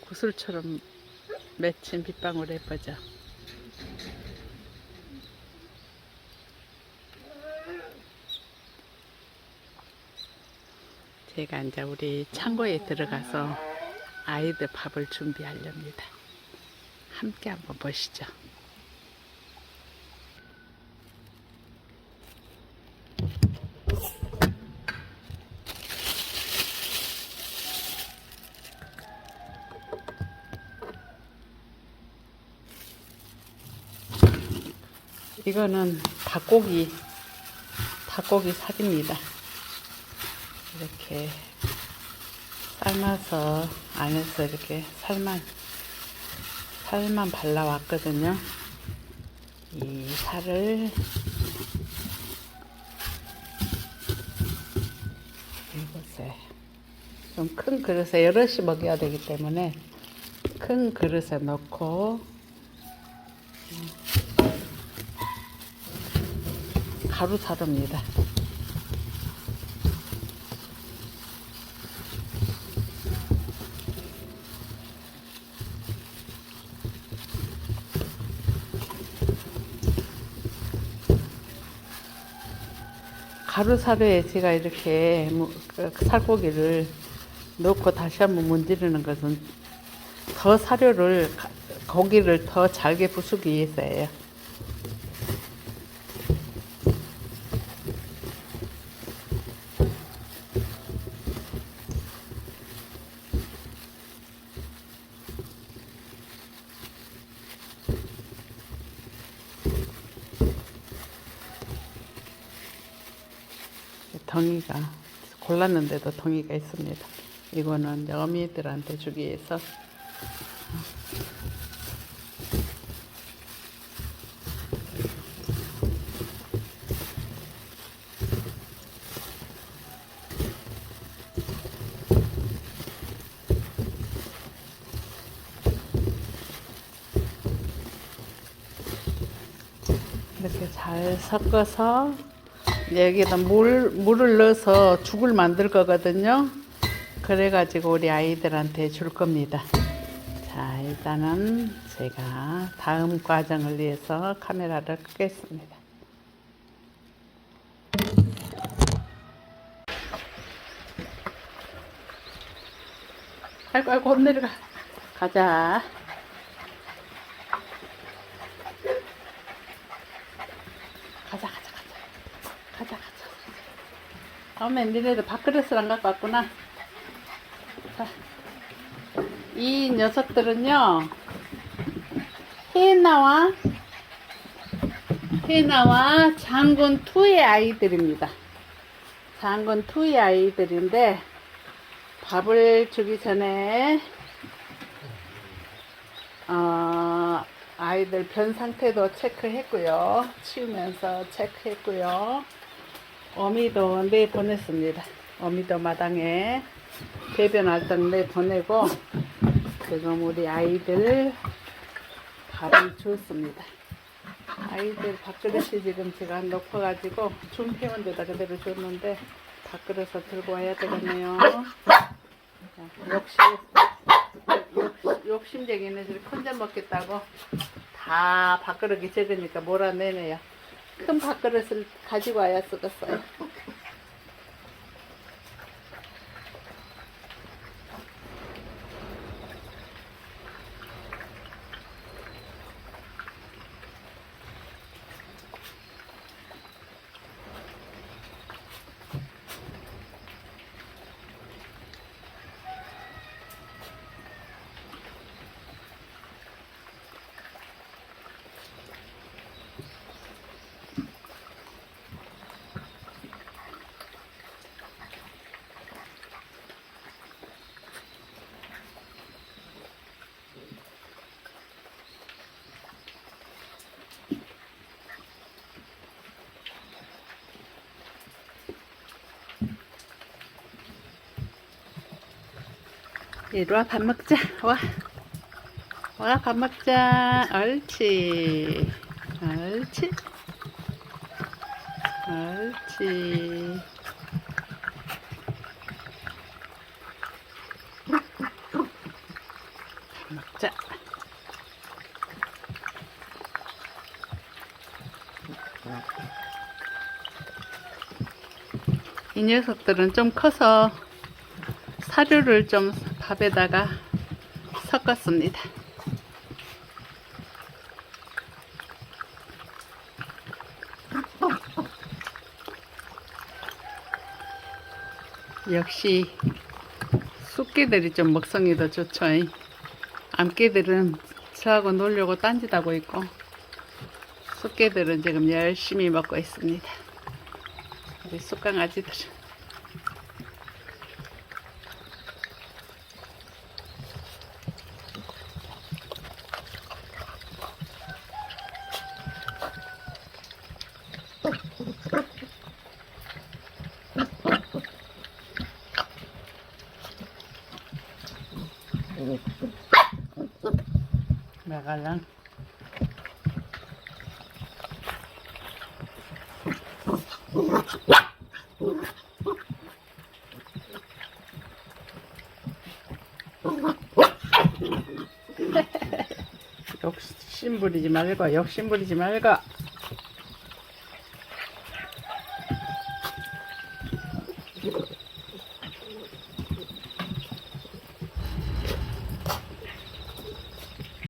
구슬처럼 맺힌 빗방울 예뻐져. 제가 이제 우리 창고에 들어가서 아이들 밥을 준비하렵니다. 함께 한번 보시죠. 이거는 닭고기, 닭고기 살입니다. 이렇게 삶아서 안에서 이렇게 살만, 살만 발라왔거든요. 이 살을 이곳에 좀 큰 그릇에 여럿이 먹여야 되기 때문에 큰 그릇에 넣고 가루 사릅니다. 가루사르에 제가 이렇게 무- 그 살코기를 넣고 다시 한번 문지르는 것은 더 사료를 가- 고기를 더 잘게 부수기 위해서예요. 덩이가 골랐는데도 덩이가 있습니다. 이거는 어미들한테 주기 위해서 이렇게 잘 섞어서 여기다 물, 물을 넣어서 죽을 만들 거거든요. 그래가지고 우리 아이들한테 줄 겁니다. 자, 일단은 제가 다음 과정을 위해서 카메라를 끄겠습니다. 아이고, 아이고, 못 내려가. 가자, 가자, 가자. 가자, 가자. 어메, 니네들 밥그릇을 안 갖고 왔구나. 자, 이 녀석들은요, 해나와, 해나와 장군 투의 아이들입니다. 장군 투의 아이들인데, 밥을 주기 전에, 어, 아이들 변 상태도 체크했고요. 치우면서 체크했고요. 어미도 내 보냈습니다. 어미도 마당에 배변할 때내 보내고 지금 우리 아이들 밥을 줬습니다. 아이들 밥그릇이 지금 제가 놓고가지고 준비한 데다 그대로 줬는데 밥그릇을 들고 와야 되겠네요. 자, 역시 욕- 욕심쟁이는 저렇게 큰잔 먹겠다고 다 밥그릇이 적으니까 몰아내네요. 큰 밥그릇을 가지고 와야 쓰겠어요. 이리 와, 밥 먹자. 와. 와, 밥 먹자. 옳지. 옳지. 옳지. 밥 먹자. 이 녀석들은 좀 커서 사료를 좀 밥에다가 섞었습니다. 역시 쑥개들이 좀 먹성이 더 좋죠. 암개들은 저하고 놀려고 딴짓하고 있고 쑥개들은 지금 열심히 먹고 있습니다. 우리 쑥강아지들. 나 갈랑. 욕심 부리지 말고 욕심 부리지 말고